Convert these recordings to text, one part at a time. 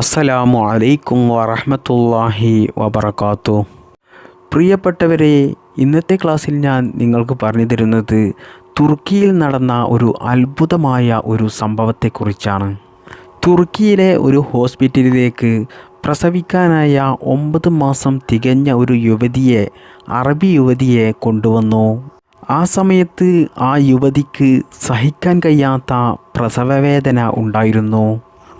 അസ്സലാമു അലൈക്കും വറഹ്മത്തുള്ളാഹി വബറകാത്തു. പ്രിയപ്പെട്ടവരെ ഇന്നത്തെ ക്ലാസ്സിൽ ഞാൻ നിങ്ങൾക്ക് പറഞ്ഞു തരുന്നത് തുർക്കിയിൽ നടന്ന ഒരു അത്ഭുതമായ ഒരു സംഭവത്തെക്കുറിച്ചാണ്. തുർക്കിയിലെ ഒരു ഹോസ്പിറ്റലിലേക്ക് പ്രസവിക്കാനായ ഒമ്പത് മാസം തികഞ്ഞ ഒരു യുവതിയെ അറബി യുവതിയെ കൊണ്ടുവന്നു. ആ സമയത്ത് ആ യുവതിക്ക് സഹിക്കാൻ കഴിയാത്ത പ്രസവവേദന ഉണ്ടായിരുന്നു.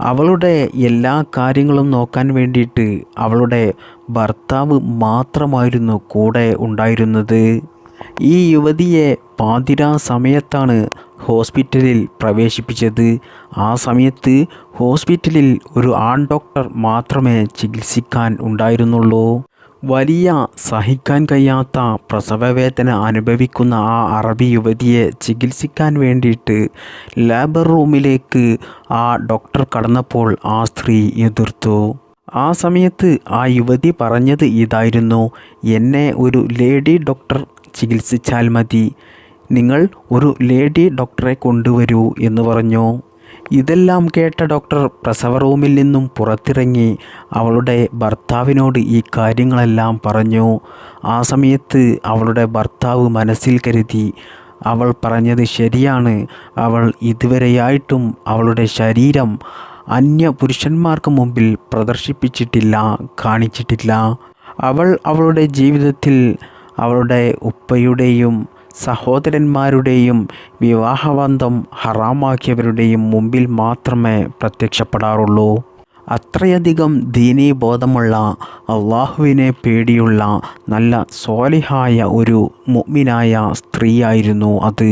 അവളുടെ എല്ലാ കാര്യങ്ങളും നോക്കാൻ വേണ്ടിയിട്ട് അവളുടെ ഭർത്താവ് മാത്രമായിരുന്നു കൂടെ ഉണ്ടായിരുന്നത്. ഈ യുവതിയെ പാതിരാ സമയത്താണ് ഹോസ്പിറ്റലിൽ പ്രവേശിപ്പിച്ചത്. ആ സമയത്ത് ഹോസ്പിറ്റലിൽ ഒരു ആൺ ഡോക്ടർ മാത്രമേ ചികിത്സിക്കാൻ ഉണ്ടായിരുന്നുള്ളൂ. വലിയ സഹിക്കാൻ കഴിയാത്ത പ്രസവവേദന അനുഭവിക്കുന്ന ആ അറബി യുവതിയെ ചികിത്സിക്കാൻ വേണ്ടിയിട്ട് ലേബർ റൂമിലേക്ക് ആ ഡോക്ടർ കടന്നപ്പോൾ ആ സ്ത്രീ എതിർത്തു. ആ സമയത്ത് ആ യുവതി പറഞ്ഞത് ഇതായിരുന്നു എന്നെ ഒരു ലേഡി ഡോക്ടർ ചികിത്സിച്ചാൽ മതി. നിങ്ങൾ ഒരു ലേഡി ഡോക്ടറെ കൊണ്ടുവരൂ എന്ന് പറഞ്ഞു. ഇതെല്ലാം കേട്ട ഡോക്ടർ പ്രസവ റൂമിൽ നിന്നും പുറത്തിറങ്ങി അവളുടെ ഭർത്താവിനോട് ഈ കാര്യങ്ങളെല്ലാം പറഞ്ഞു. ആ സമയത്ത് അവളുടെ ഭർത്താവ് മനസ്സിൽ കരുതി. അവൾ പറഞ്ഞത് ശരിയാണ്. അവൾ ഇതുവരെയായിട്ടും അവളുടെ ശരീരം അന്യ പുരുഷന്മാർക്ക് മുമ്പിൽ പ്രദർശിപ്പിച്ചിട്ടില്ല കാണിച്ചിട്ടില്ല. അവൾ അവളുടെ ജീവിതത്തിൽ അവളുടെ ഉപ്പയുടെയും സഹോദരന്മാരുടെയും വിവാഹബന്ധം ഹറാമാക്കിയവരുടെയും മുമ്പിൽ മാത്രമേ പ്രത്യക്ഷപ്പെടാറുള്ളൂ. അത്രയധികം ദീനീബോധമുള്ള അള്ളാഹുവിനെ പേടിയുള്ള നല്ല സ്വാലിഹായ ഒരു മുഅ്മിനായ സ്ത്രീയായിരുന്നു അത്.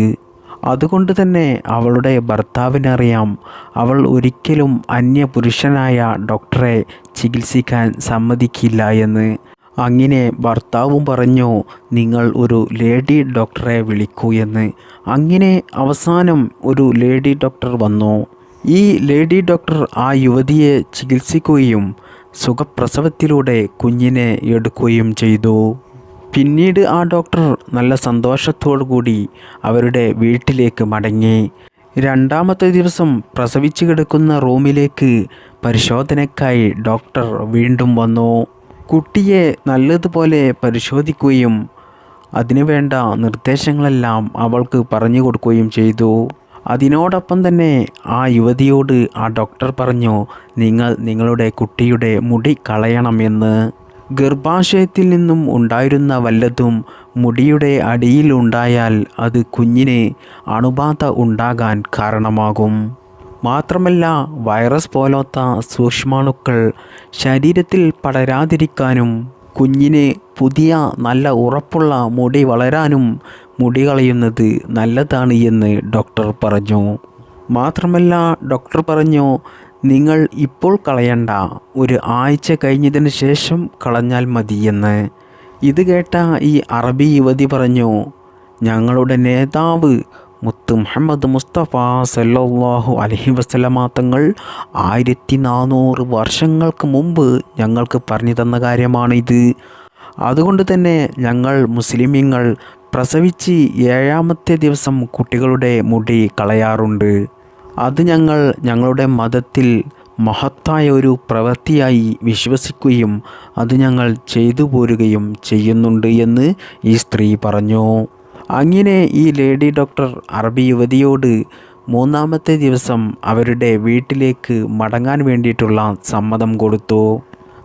അതുകൊണ്ട് തന്നെ അവളുടെ ഭർത്താവിനറിയാം അവൾ ഒരിക്കലും അന്യപുരുഷനായ ഡോക്ടറെ ചികിത്സിക്കാൻ സമ്മതിക്കില്ല എന്ന്. അങ്ങനെ ഭർത്താവും പറഞ്ഞു നിങ്ങൾ ഒരു ലേഡി ഡോക്ടറെ വിളിക്കൂ എന്ന്. അങ്ങനെ അവസാനം ഒരു ലേഡി ഡോക്ടർ വന്നു. ഈ ലേഡി ഡോക്ടർ ആ യുവതിയെ ചികിത്സിക്കുകയും സുഖപ്രസവത്തിലൂടെ കുഞ്ഞിനെ എടുക്കുകയും ചെയ്തു. പിന്നീട് ആ ഡോക്ടർ നല്ല സന്തോഷത്തോടു കൂടി അവരുടെ വീട്ടിലേക്ക് മടങ്ങി. രണ്ടാമത്തെ ദിവസം പ്രസവിച്ചു കിടക്കുന്ന റൂമിലേക്ക് പരിശോധനയ്ക്കായി ഡോക്ടർ വീണ്ടും വന്നു. കുട്ടിയെ നല്ലതുപോലെ പരിശോധിക്കുകയും അതിനുവേണ്ട നിർദ്ദേശങ്ങളെല്ലാം അവൾക്ക് പറഞ്ഞു കൊടുക്കുകയും ചെയ്തു. അതിനോടൊപ്പം തന്നെ ആ യുവതിയോട് ആ ഡോക്ടർ പറഞ്ഞു നിങ്ങൾ നിങ്ങളുടെ കുട്ടിയുടെ മുടി കളയണമെന്ന്. ഗർഭാശയത്തിൽ നിന്നും ഉണ്ടായിരുന്ന വല്ലതും മുടിയുടെ അടിയിൽ ഉണ്ടായാൽ അത് കുഞ്ഞിന് അണുബാധ ഉണ്ടാകാൻ കാരണമാകും. മാത്രമല്ല വൈറസ് പോലത്ത സൂക്ഷ്മാണുക്കൾ ശരീരത്തിൽ പടരാതിരിക്കാനും കുഞ്ഞിന് പുതിയ നല്ല ഉറപ്പുള്ള മുടി വളരാനും മുടി കളയുന്നത് നല്ലതാണ് എന്ന് ഡോക്ടർ പറഞ്ഞു. മാത്രമല്ല ഡോക്ടർ പറഞ്ഞു നിങ്ങൾ ഇപ്പോൾ കളയണ്ട. ഒരു ആഴ്ച കഴിഞ്ഞതിന് ശേഷം കളഞ്ഞാൽ മതിയെന്ന് ഇത് കേട്ട ഈ അറബി യുവതി പറഞ്ഞു ഞങ്ങളുടെ നേതാവ് മുത്ത് മുഹമ്മദ് മുസ്തഫ സല്ലാഹു അലഹി വസല്ലമ തങ്ങൾ ആയിരത്തി നാനൂറ് വർഷങ്ങൾക്ക് മുമ്പ് ഞങ്ങൾക്ക് പറഞ്ഞു തന്ന കാര്യമാണിത്. അതുകൊണ്ട് തന്നെ ഞങ്ങൾ മുസ്ലിമീങ്ങൾ പ്രസവിച്ച് ഏഴാമത്തെ ദിവസം കുട്ടികളുടെ മുടി കളയാറുണ്ട്. അത് ഞങ്ങൾ ഞങ്ങളുടെ മതത്തിൽ മഹത്തായ ഒരു പ്രവൃത്തിയായി വിശ്വസിക്കുകയും അത് ഞങ്ങൾ ചെയ്തു പോരുകയും ചെയ്യുന്നുണ്ട് എന്ന് ഈ സ്ത്രീ പറഞ്ഞു. അങ്ങനെ ഈ ലേഡി ഡോക്ടർ അറബി യുവതിയോട് മൂന്നാമത്തെ ദിവസം അവരുടെ വീട്ടിലേക്ക് മടങ്ങാൻ വേണ്ടിയിട്ടുള്ള സമ്മതം കൊടുത്തു.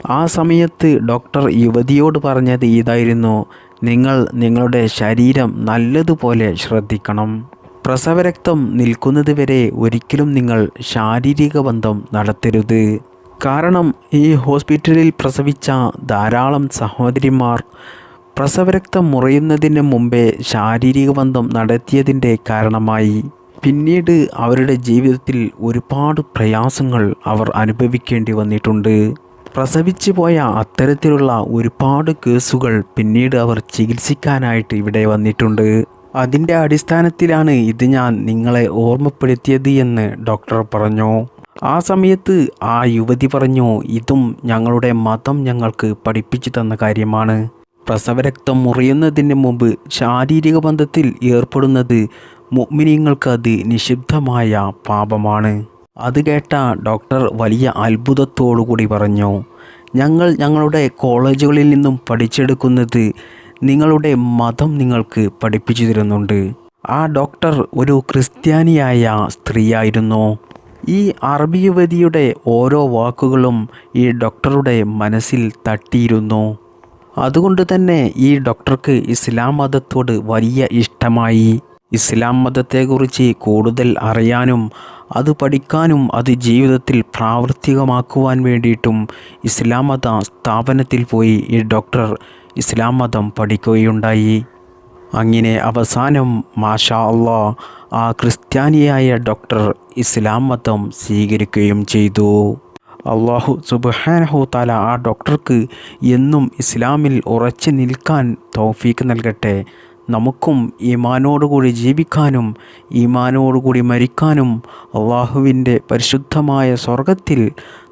ആ സമയത്ത് ഡോക്ടർ യുവതിയോട് പറഞ്ഞത് ഇതായിരുന്നു നിങ്ങൾ നിങ്ങളുടെ ശരീരം നല്ലതുപോലെ ശ്രദ്ധിക്കണം. പ്രസവരക്തം നിൽക്കുന്നത് വരെ ഒരിക്കലും നിങ്ങൾ ശാരീരിക ബന്ധം നടത്തരുത്. കാരണം ഈ ഹോസ്പിറ്റലിൽ പ്രസവിച്ച ധാരാളം സഹോദരിമാർ പ്രസവരക്തം മുറയുന്നതിന് മുമ്പേ ശാരീരിക ബന്ധം നടത്തിയതിന്റെ കാരണമായി. പിന്നീട് അവരുടെ ജീവിതത്തിൽ ഒരുപാട് പ്രയാസങ്ങൾ അവർ അനുഭവിക്കേണ്ടി വന്നിട്ടുണ്ട്. പ്രസവിച്ചു പോയ അത്തരത്തിലുള്ള ഒരുപാട് കേസുകൾ പിന്നീട് അവർ ചികിത്സിക്കാനായിട്ട് ഇവിടെ വന്നിട്ടുണ്ട്. അതിന്റെ അടിസ്ഥാനത്തിലാണ് ഇത് ഞാൻ നിങ്ങളെ ഓർമ്മപ്പെടുത്തിയത് എന്ന് ഡോക്ടർ പറഞ്ഞു. ആ സമയത്ത് ആ യുവതി പറഞ്ഞു ഇതും ഞങ്ങളുടെ മതം ഞങ്ങൾക്ക് പഠിപ്പിച്ചു തന്ന കാര്യമാണ്. പ്രസവരക്തം മുറിയുന്നതിന് മുമ്പ് ശാരീരിക ബന്ധത്തിൽ ഏർപ്പെടുന്നത് മുഅ്മിനീങ്ങൾക്ക് അത് നിഷിദ്ധമായ പാപമാണ്. അത് കേട്ട ഡോക്ടർ വലിയ അത്ഭുതത്തോടു കൂടി പറഞ്ഞു ഞങ്ങൾ ഞങ്ങളുടെ കോളേജുകളിൽ നിന്നും പഠിച്ചെടുക്കുന്നത് നിങ്ങളുടെ മതം നിങ്ങൾക്ക് പഠിപ്പിച്ചു തരുന്നുണ്ട്. ആ ഡോക്ടർ ഒരു ക്രിസ്ത്യാനിയായ സ്ത്രീയായിരുന്നു. ഈ അറബി യുവതിയുടെ ഓരോ വാക്കുകളും ഈ ഡോക്ടറുടെ മനസ്സിൽ തട്ടിയിരുന്നു. അതുകൊണ്ട് തന്നെ ഈ ഡോക്ടർക്ക് ഇസ്ലാം മതത്തോട് വലിയ ഇഷ്ടമായി. ഇസ്ലാം മതത്തെക്കുറിച്ച് കൂടുതൽ അറിയാനും അത് പഠിക്കാനും അത് ജീവിതത്തിൽ പ്രാവർത്തികമാക്കുവാൻ വേണ്ടിയിട്ടും ഇസ്ലാം മത സ്ഥാപനത്തിൽ പോയി ഈ ഡോക്ടർ ഇസ്ലാം മതം പഠിക്കുകയുണ്ടായി. അങ്ങനെ അവസാനം മാഷാ അള്ളാ ആ ക്രിസ്ത്യാനിയായ ഡോക്ടർ ഇസ്ലാം മതം സ്വീകരിക്കുകയും ചെയ്തു. അള്ളാഹു താല ആ ഡോക്ടർക്ക് എന്നും ഇസ്ലാമിൽ ഉറച്ചു നിൽക്കാൻ തൗഫീക്ക് നൽകട്ടെ. നമുക്കും ഈമാനോടുകൂടി ജീവിക്കാനും ഈമാനോടുകൂടി മരിക്കാനും അള്ളാഹുവിന്റെ പരിശുദ്ധമായ സ്വർഗത്തിൽ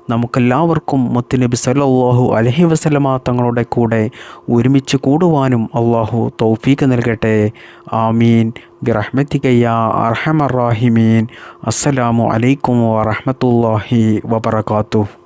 നമുക്കെല്ലാവർക്കും മുത്തുനബി സല്ലാഹു അലഹി വസല്ലമ തങ്ങളുടെ കൂടെ ഒരുമിച്ച് കൂടുവാനും അള്ളാഹു തൗഫീക്ക് നൽകട്ടെ. ആമീൻ. ബിറഹ്മത്തിക്കയ്യ അർഹമർ റാഹിമീൻ. അസ്സലാമു അലൈക്കും വറഹ്മത്തുള്ളാഹി വബറകാതുഹു.